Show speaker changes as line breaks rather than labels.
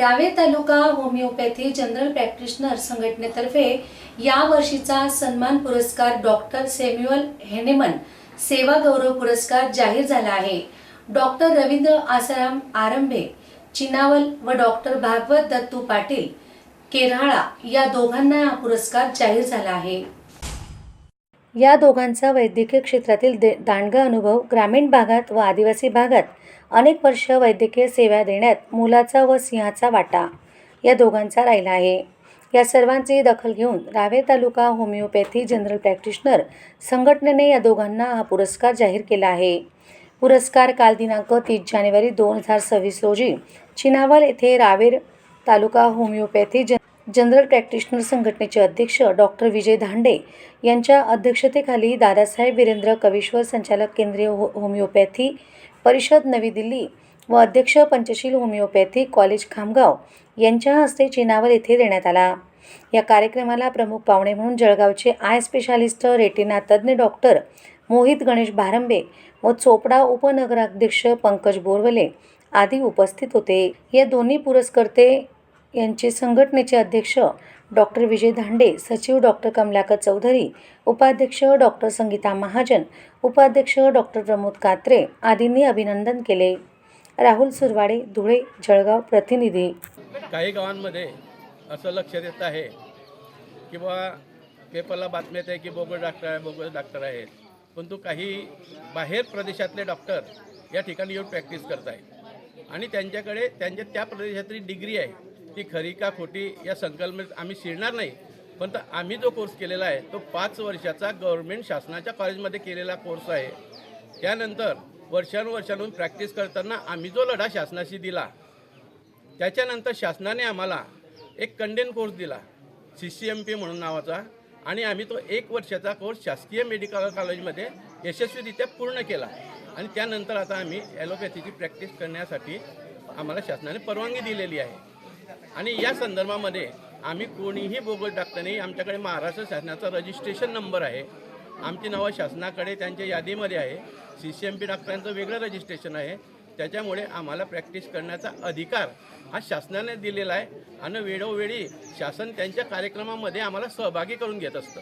रावे तालुका homeopathy general practitioner संघटनेतर्फे या वर्षीचा सन्मान पुरस्कार डॉक्टर सॅम्युअल हेनेमन सेवा गौरव पुरस्कार जाहीर झाला आहे. डॉक्टर रवींद्र आसाराम आरंभे चिनावल व डॉक्टर भागवत दत्तू पाटील केराळा या दोघांना हा पुरस्कार जाहीर झाला आहे. या दोघांचा वैद्यकीय क्षेत्रातील दे दांडगा अनुभव ग्रामीण भागात व आदिवासी भागात अनेक वर्ष वैद्यकीय सेवा देण्यात मुलाचा व सिंहाचा वाटा या दोघांचा राहिला आहे. या सर्वांची दखल घेऊन रावे तालुका होमिओपॅथी जनरल प्रॅक्टिशनर संघटनेने या दोघांना हा पुरस्कार जाहीर केला आहे. पुरस्कार काल दिनांक तीस जानेवारी दोन हजार सव्वीस रोजी चिनावल येथे रावेर तालुका होमिओपॅथी जन जनरल प्रॅक्टिशनर संघटनेचे अध्यक्ष डॉक्टर विजय धांडे यांच्या अध्यक्षतेखाली दादासाहेब वीरेंद्र कवीश्वर संचालक केंद्रीय हो होमिओपॅथी परिषद नवी दिल्ली व अध्यक्ष पंचशील होमिओपॅथी कॉलेज खामगाव यांच्या हस्ते चिनावर येथे देण्यात आला. या कार्यक्रमाला प्रमुख पाहुणे म्हणून जळगावचे आय स्पेशालिस्ट रेटिना तज्ज्ञ डॉक्टर मोहित गणेश भारंबे व चोपडा उपनगराध्यक्ष पंकज बोरवले आदी उपस्थित होते. या दोन्ही पुरस्कर्ते यांचे संघटनेचे अध्यक्ष डॉक्टर विजय धांडे सचिव डॉक्टर कमलाकर चौधरी उपाध्यक्ष डॉक्टर संगीता महाजन उपाध्यक्ष डॉक्टर प्रमोद कात्रे आदींनी अभिनंदन केले. राहुल सुरवाडे धुळे जळगाव प्रतिनिधी.
काही गावांमध्ये असं लक्ष देत आहे किंवा पेपरला बातम्यात आहे की बोगस डॉक्टर आहे बोगस डॉक्टर आहेत. परंतु काही बाहेर प्रदेशातले डॉक्टर या ठिकाणी येऊन प्रॅक्टिस करत आहेत. आणि त्यांच्याकडे त्यांच्या त्या प्रदेशातली डिग्री आहे. ती खरी का खोटी या संकल्पनेत आम्ही शिरणार नाही. पण तर आम्ही जो कोर्स केलेला आहे तो पाच वर्षाचा गव्हर्मेंट शासनाच्या कॉलेजमध्ये केलेला कोर्स आहे. त्यानंतर वर्षानुवर्षांहून प्रॅक्टिस करताना आम्ही जो लढा शासनाशी दिला त्याच्यानंतर शासनाने आम्हाला एक कंडेन कोर्स दिला सी सी एम पी म्हणून नावाचा आणि आम्ही तो एक वर्षाचा कोर्स शासकीय मेडिकल कॉलेजमध्ये यशस्वीरित्या पूर्ण केला. आणि त्यानंतर आता आम्ही ॲलोपॅथीची प्रॅक्टिस करण्यासाठी आम्हाला शासनाने परवानगी दिलेली आहे. आणि या संदर्भामध्ये आम्ही कोणीही बोगल टाकतो नाही. आमच्याकडे महाराष्ट्र शासनाचा रजिस्ट्रेशन नंबर आहे. आमची नावं शासनाकडे त्यांच्या यादीमध्ये आहे. सी सी एम पी डॉक्टरांचं वेगळं रजिस्ट्रेशन आहे. त्याच्यामुळे आम्हाला प्रॅक्टिस करण्याचा अधिकार हा शासनाने दिलेला आहे. आणि वेळोवेळी शासन त्यांच्या कार्यक्रमामध्ये आम्हाला सहभागी करून घेत असतं.